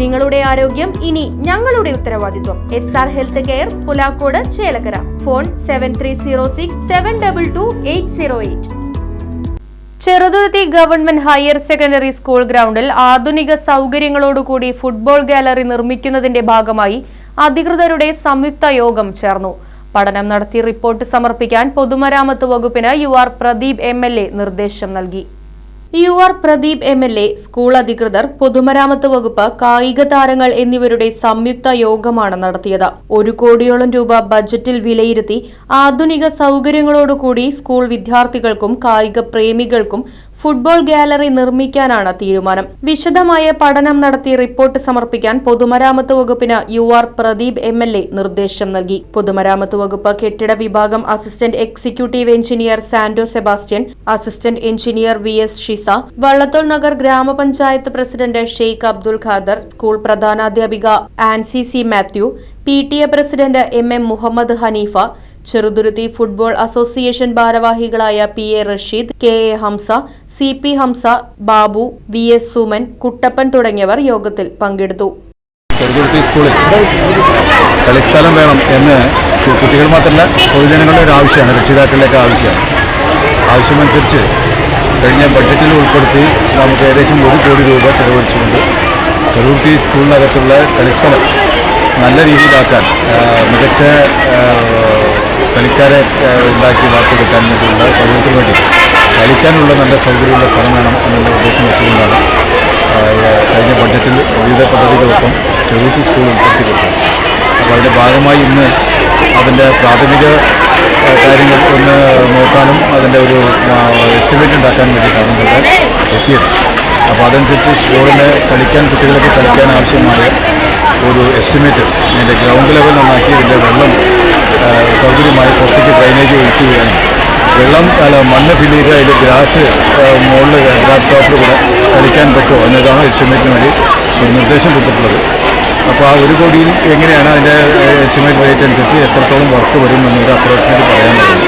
നിങ്ങളുടെ ആരോഗ്യം ഇനി ഞങ്ങളുടെ ഉത്തരവാദിത്വം. S R health care Pulakode Chelakkara. Phone seven three zero six seven double two eight zero eight Cheruthuruthy government higher secondary school ഗ്രൗണ്ടിൽ ആധുനിക സൗകര്യങ്ങളോടുകൂടി football gallery നിർമ്മിക്കുന്നതിന്റെ ഭാഗമായി അധികൃതരുടെ സംയുക്ത യോഗം ചേർന്നു. പഠനം നടത്തി റിപ്പോർട്ട് സമർപ്പിക്കാൻ പൊതുമരാമത്ത് വകുപ്പിന് യു ആർ പ്രദീപ് എം നിർദ്ദേശം നൽകി. U R Pradeep M L A school അധികൃതർ പൊതുമരാമത്ത് വകുപ്പ് കായിക താരങ്ങൾ എന്നിവരുടെ സംയുക്ത യോഗമാണ് നടത്തിയത്. ഒരു കോടിയോളം രൂപ ബജറ്റിൽ വിലയിരുത്തി ആധുനിക സൗകര്യങ്ങളോടുകൂടി സ്കൂൾ വിദ്യാർത്ഥികൾക്കും കായിക പ്രേമികൾക്കും ഫുട്ബോൾ ഗാലറി നിർമ്മിക്കാനാണ് തീരുമാനം. വിശദമായ പഠനം നടത്തി റിപ്പോർട്ട് സമർപ്പിക്കാൻ പൊതുമരാമത്ത് വകുപ്പിന് U R Pradeep M L A നിർദ്ദേശം നൽകി. പൊതുമരാമത്ത് വകുപ്പ് കെട്ടിട വിഭാഗം assistant executive engineer Santo Sebastian assistant engineer V S Shiza Vallathol Nagar ഗ്രാമപഞ്ചായത്ത് president Sheikh Abdul Khader school പ്രധാനാധ്യാപിക Ancy C Mathew P T A president M M Muhammed Haneefa Cheruthuruthy football association ഭാരവാഹികളായ P A Rasheed K A Hamsa C P Hamsa Babu V S Suman Kuttappan തുടങ്ങിയവർ യോഗത്തിൽ പങ്കെടുത്തു. ചെറുതുരുത്തി സ്കൂളിൽ കളിസ്ഥലം വേണം എന്ന് കുട്ടികൾ മാത്രമല്ല പൊതുജനങ്ങളുടെ ഒരു ആവശ്യമാണ് രക്ഷിതാക്കളുടെയൊക്കെ ആവശ്യമാണ്. ആവശ്യമനുസരിച്ച് കഴിഞ്ഞ ബഡ്ജറ്റിൽ ഉൾപ്പെടുത്തി നമുക്ക് ഏകദേശം ഒരു കോടി രൂപ ചെലവഴിച്ചുകൊണ്ട് ചെറുതുരുത്തി സ്കൂളിനകത്തുള്ള കളിസ്ഥലം നല്ല രീതിയിലാക്കാൻ മികച്ച ആ, ഉണ്ടാക്കി വാർത്തെടുക്കാൻ വേണ്ടിയുള്ള സൗകര്യത്തിന് വേണ്ടി കളിക്കാനുള്ള നല്ല സൗകര്യമുള്ള സ്ഥലം വേണം എന്നുള്ള ഉദ്ദേശം വെച്ചുകൊണ്ടാണ് കഴിഞ്ഞ ബഡ്ജറ്റിൽ വിവിധ പദ്ധതികൾക്കൊപ്പം ചെറുത്തി സ്കൂൾ ഉൾപ്പെടുത്തി കൊടുത്തത് അപ്പോൾ അതിന്റെ ഭാഗമായി ഇന്ന് അതിന്റെ പ്രാഥമിക കാര്യങ്ങൾ ഒന്ന് നോക്കാനും അതിന്റെ ഒരു എസ്റ്റിമേറ്റ് ഉണ്ടാക്കാൻ വേണ്ടി ഇവിടെ എത്തിയത് അപ്പോൾ അതനുസരിച്ച് സ്കൂളിനെ കളിക്കാൻ കുട്ടികൾക്ക് കളിക്കാൻ ആവശ്യമായ ഒരു എസ്റ്റിമേറ്റ് ഇതിന്റെ ഗ്രൗണ്ട് ലെവൽ നന്നാക്കി ഇതിന്റെ വെള്ളം സൗകര്യമായി പുറത്തേക്ക് ഡ്രൈനേജ് ഒഴിക്കുകയാണ്. വെള്ളം അല്ല മണ്ണ് ഫില്ല് ചെയ്ത് അതിൽ ഗ്രാസ് മുകളിൽ ഗ്രാസ് ടോപ്പിൽ കൂടെ കളിക്കാൻ പറ്റുമോ എന്നതാണ് എസ്റ്റിമേറ്റിന് വേണ്ടി ഒരു നിർദ്ദേശം കൊടുത്തിട്ടുള്ളത്. അപ്പോൾ ആ ഒരു കോടിയിൽ എങ്ങനെയാണ് അതിന്റെ എസ്റ്റിമേറ്റ് റേറ്റ് അനുസരിച്ച് എത്രത്തോളം വർക്ക് വരും എന്നൊരു അപ്രോക്സിമേറ്റ് പറയാൻ പറ്റും.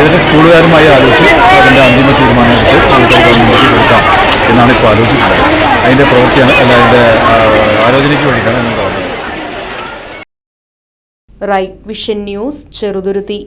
ഇതിന് സ്കൂളുകാരുമായി ആലോചിച്ച് അതിന്റെ അന്തിമ തീരുമാനം എടുത്ത് കൊടുക്കാം. എന്നാണ് ഇപ്പോൾ ആലോചിക്കുന്നത്. അതിന്റെ പ്രവൃത്തിയാണ് അല്ല അതിന്റെ ആലോചനയ്ക്ക് വേണ്ടിയിട്ടാണ് ഞാൻ പറഞ്ഞത്. Right vision news Cheruthuruthy.